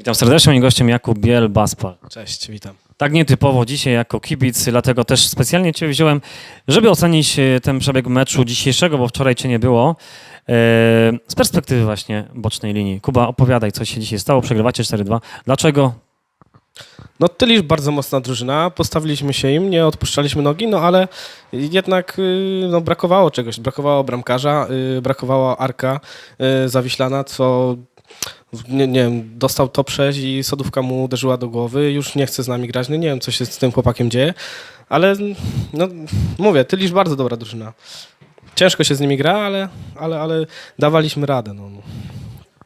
Witam serdecznie, moim gościem Jakub Biel, Baspal. Cześć, witam. Tak nietypowo dzisiaj jako kibic, dlatego też specjalnie Cię wziąłem, żeby ocenić e, ten przebieg meczu dzisiejszego, bo wczoraj Cię nie było. E, Z perspektywy właśnie bocznej linii. Kuba, opowiadaj, co się dzisiaj stało. Przegrywacie 4-2. Dlaczego? No Tylisz bardzo mocna drużyna, postawiliśmy się im, nie odpuszczaliśmy nogi, no ale jednak y, no, brakowało czegoś, brakowało bramkarza, y, brakowało Arka y, Zawiślana, co nie, nie wiem, dostał top 6 i sodówka mu uderzyła do głowy, już nie chce z nami grać, no nie wiem co się z tym chłopakiem dzieje, ale no mówię, Tylisz bardzo dobra drużyna. Ciężko się z nimi gra, ale, ale, ale dawaliśmy radę. No.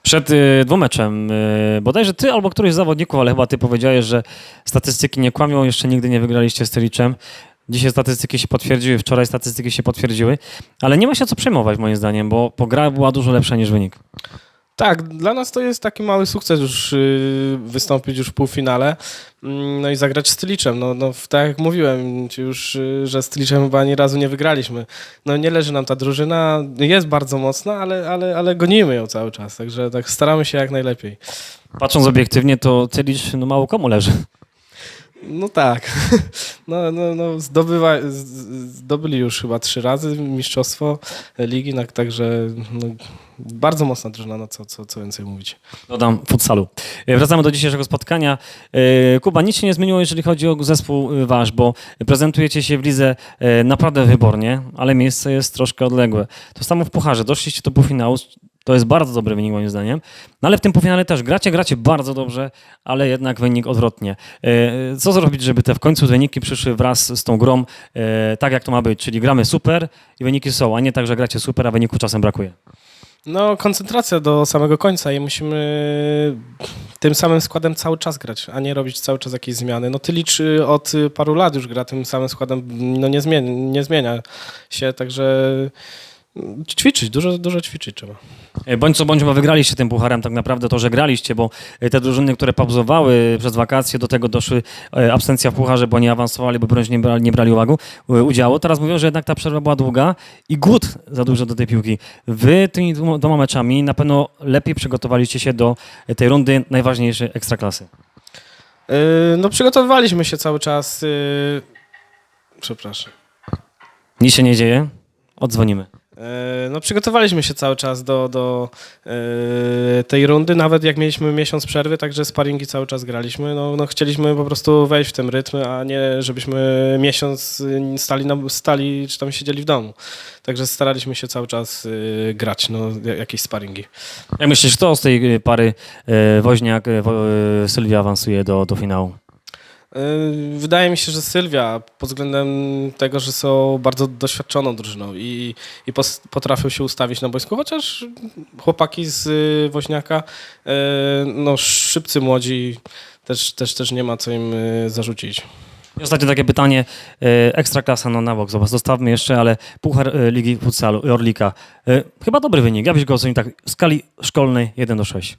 Przed y, dwumeczem, y, bodajże Ty albo któryś z zawodników, ale chyba Ty powiedziałeś, że statystyki nie kłamią, jeszcze nigdy nie wygraliście z Tyliczem. Dzisiaj statystyki się potwierdziły, wczoraj statystyki się potwierdziły, ale nie ma się co przejmować moim zdaniem, bo pogra była dużo lepsza niż wynik. Tak, dla nas to jest taki mały sukces już yy, wystąpić już w półfinale, mm, no i zagrać z Tyliczem. No, no tak jak mówiłem ci już, yy, że z Tyliczem chyba ani razu nie wygraliśmy. No nie leży nam ta drużyna, jest bardzo mocna, ale, ale, ale gonimy ją cały czas, także tak staramy się jak najlepiej. Patrząc obiektywnie, to Tylicz no, mało komu leży. No tak, no, no, no zdobywa, zdobyli już chyba trzy razy mistrzostwo ligi, tak, także no, bardzo mocna drużyna, no co, co, co więcej mówić. Dodam futsalu. E, Wracamy do dzisiejszego spotkania. E, Kuba, nic się nie zmieniło, jeżeli chodzi o zespół e, wasz, bo prezentujecie się w lidze naprawdę wybornie, ale miejsce jest troszkę odległe. To samo w pucharze. Doszliście do półfinału. To jest bardzo dobry wynik moim zdaniem. No ale w tym półfinale też gracie, gracie bardzo dobrze, ale jednak wynik odwrotnie. E, Co zrobić, żeby te w końcu wyniki przyszły wraz z tą grą e, tak, jak to ma być? Czyli gramy super i wyniki są, a nie tak, że gracie super, a wyników czasem brakuje. No, koncentracja do samego końca i musimy tym samym składem cały czas grać, a nie robić cały czas jakieś zmiany. No Tylicz y, od paru lat już gra tym samym składem, no nie zmienia, nie zmienia się, także ćwiczyć, dużo, dużo ćwiczyć trzeba. E, Bądź co bądź, bo wygraliście tym pucharem, tak naprawdę to, że graliście, bo e, te drużyny, które pauzowały przez wakacje, do tego doszły e, absencja w pucharze, bo nie awansowali, bo brąz nie brali, nie brali uwagу, e, udziału. Teraz mówią, że jednak ta przerwa była długa i głód za dużo do tej piłki. Wy tymi dwoma meczami na pewno lepiej przygotowaliście się do tej rundy najważniejszej ekstraklasy. No przygotowywaliśmy się cały czas, przepraszam. Nic się nie dzieje, odzwonimy. E, No, przygotowaliśmy się cały czas do, do e, tej rundy, nawet jak mieliśmy miesiąc przerwy, także sparingi cały czas graliśmy. No, no, chcieliśmy po prostu wejść w ten rytm, a nie żebyśmy miesiąc y, stali, na, stali czy tam siedzieli w domu. Także staraliśmy się cały czas grać, no, ja- jakieś sparingi. Jak myślisz, kto z tej e, pary e, Woźniak, e, Wo- e, Sylwia awansuje do, do finału? Y, Wydaje mi się, że Sylwia pod względem tego, że są bardzo doświadczoną drużyną i, i potrafią się ustawić na boisku, chociaż chłopaki z y, Woźniaka, y, no szybcy młodzi, też, też, też nie ma co im zarzucić. I ostatnie takie pytanie. E, Ekstraklasa, no na bok, zobacz, zostawmy jeszcze, ale Puchar Ligi Futsalu Orlika. Chyba dobry wynik. Ja byś go ocenił tak w skali szkolnej 1 do 6.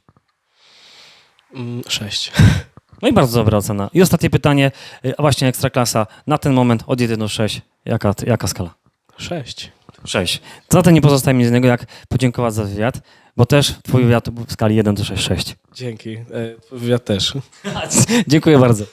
Mm, Sześć. No i bardzo dobra ocena. I ostatnie pytanie, e, a właśnie Ekstraklasa, na ten moment od 1 do 6, jaka, jaka skala? Sześć. 6. Zatem nie pozostaje mi nic innego, jak podziękować za wywiad, bo też twój wywiad był w skali 1 do 6, 6. Dzięki. E, Wywiad też. Dziękuję bardzo.